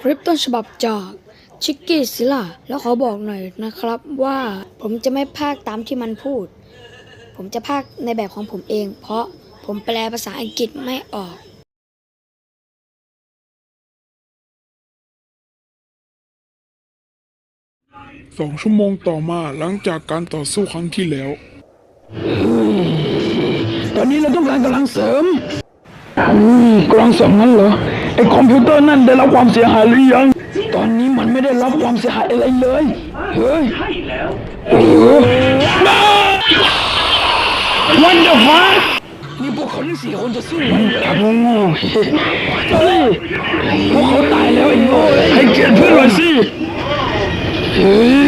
คลิปต้นฉบับจากชิกกี้ซิล่าแล้วขอบอกหน่อยนะครับว่าผมจะไม่พากย์ตามที่มันพูด ผมจะพากย์ในแบบของผมเอง เพราะผมแปลภาษาอังกฤษไม่ออก สองชั่วโมงต่อมาหลังจากการต่อสู้ครั้งที่แล้ว ตอนนี้เราต้องการกำลังเสริมอุ้ยกำลังเสริมงั้นเหรอ ไอ้คอมพิวเตอร์นั่นได้รับความเสียหายหรือยัง ตอนนี้มันไม่ได้รับความเสียหายอะไรเลย เฮ้ยโอ้โหวันเดอร์ฟ้านี่พวกเขาทั้งสี่คนจะสู้กันครับโง่ๆเฮ้ยพวกเขาตายแล้วไอ้โง่ให้เกียรติเพื่อนหน่อยสิเฮ้ย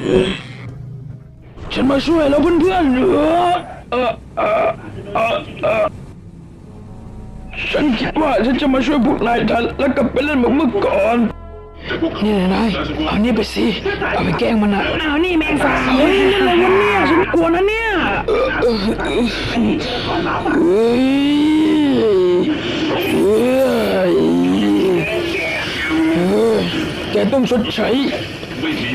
Yeah. ฉันมาช่วยแล้วเพื่อนๆเออเออเออเออเออฉันคิดว่าฉันจะมาช่วยพวกนายทันแล้วกลับไปเล่นเหมือนเมื่อก่อน นี่นายเอานี่ไปสิเอาไปแกล้งมันนะเอานี่แมงสาบเฮ้ยอะไรวะเนี่ยฉันกลัวนะเนี่ยเฮ้ยเฮ้ยเฮ้ยแกต้องชดใช้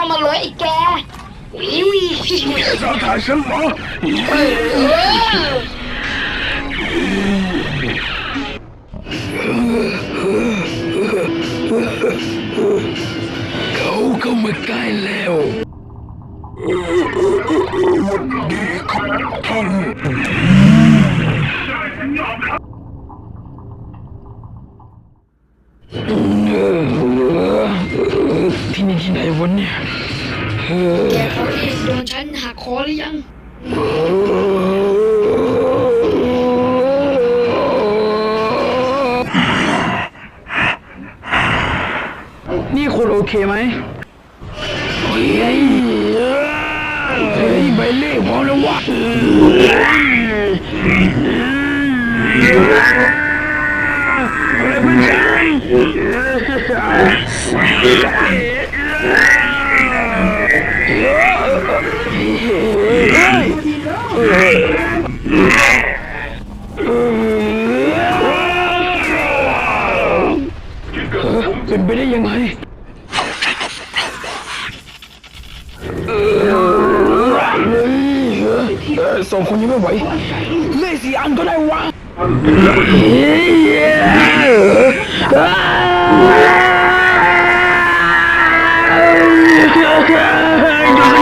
เข้ามาเลยไอ้แกวิวจะถ่ายฉันเหรอเขาเข้ามาใกล้แล้วท่าน ที่นี่ที่ไหนวะเนี่ยแกเขาที่โดนฉันหักคอหรือยังนี่คุณโอเคไหมเฮ้ยเฮ้ยใบเล่พร้อมแล้ววะ อะไรเป็นฉันเป็นไปได้ยังไงสองคนยังไม่ไหวเล่สีอันก็ได้วะ อยู่สัก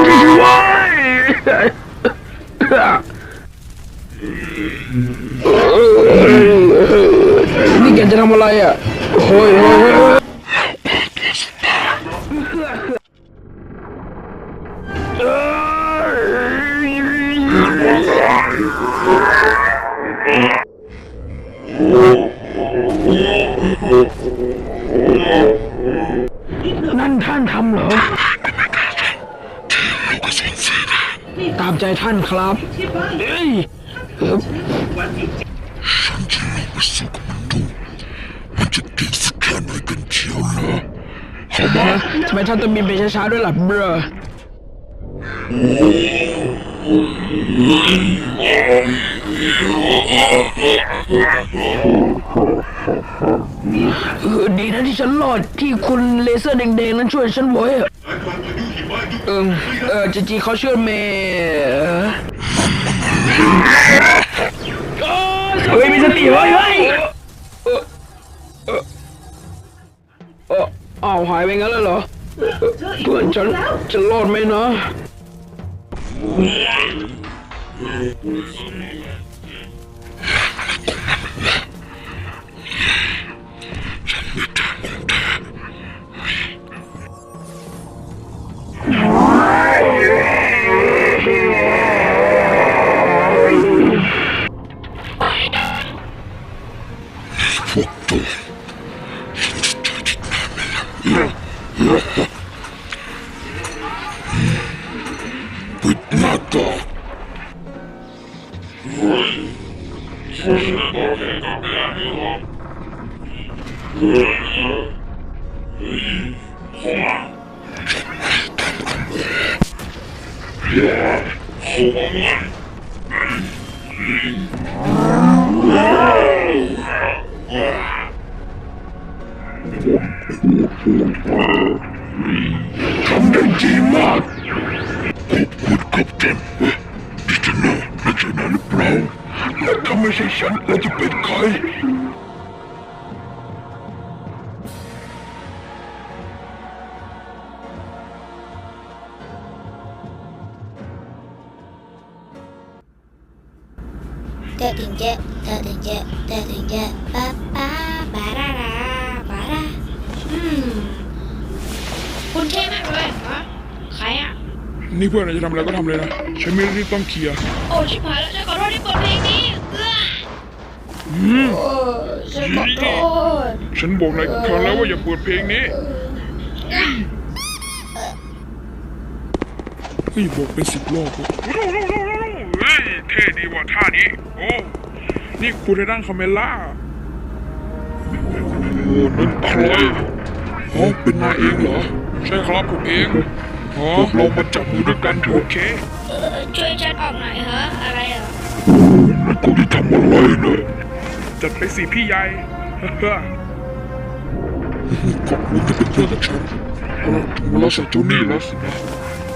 ทีทีวำเหรอตามใจท่านครับ เฮ้ยเอบฉันจะลองไปสู้กับมันดูมันจะเก่งสักแค่ไหนกันเชียวเหรอเข้ามาทำไมท่านต้องบินไปช้าๆด้วยล่ะเบรออ เออดีนะที่ฉันรอดที่คุณเลเซอร์แดงๆนั้นช่วยฉันไว้อะเออเออจริงๆเขาช่วยเมย์เฮ้ยมีสติเฮ้ยเฮ้ยเออเออเอออ้าวหายไปงั้นแล้วเหรอเอ่อเพื่อนฉันจะรอดไหมนะ พวกตัวฉันจะเจอที่ ไหนไม่แล้วปิดหน้าต่างทำได้ดีมากข นี่เพื่อนจะทำอะไรก็ทำเลยนะ ฉันมีเรื่องที่ต้องเคลียร์ โอ้ชิบหายแล้วฉันขอโทษที่เปิดเพลงนี้เอื้อโอ้ฉันขอโทษฉันบอกนายครั้งแล้วว่าอย่าเปิดเพลงนี้เฮ้ยบอกเป็นสิบรอบเลยเฮ้ยเท่ดีว่ะท่านี้ โอ้ นี่กูได้นั่งคาเมล่าโอ้นั่นใครอ๋อเป็นนายเองเหรอ ใช่ครับผมเอง อ๋อเรามาจับมือด้วยกันโอเคเออช่วยฉันออกหน่อยเหรออะไรเหรอแล้วกูจะทำอะไรนะจัดไปสิพี่ใหญ่ก็รู้จะเป็นเพื่อนกับฉันเอาละถึงเวลาใส่เจ้าหนี่แล้วสินะ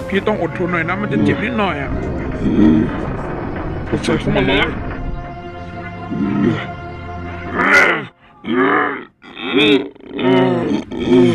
พี่ต้องอดทนหน่อยนะมันจะเจ็บนิดหน่อยอะใส่เข้ามาเลยเออ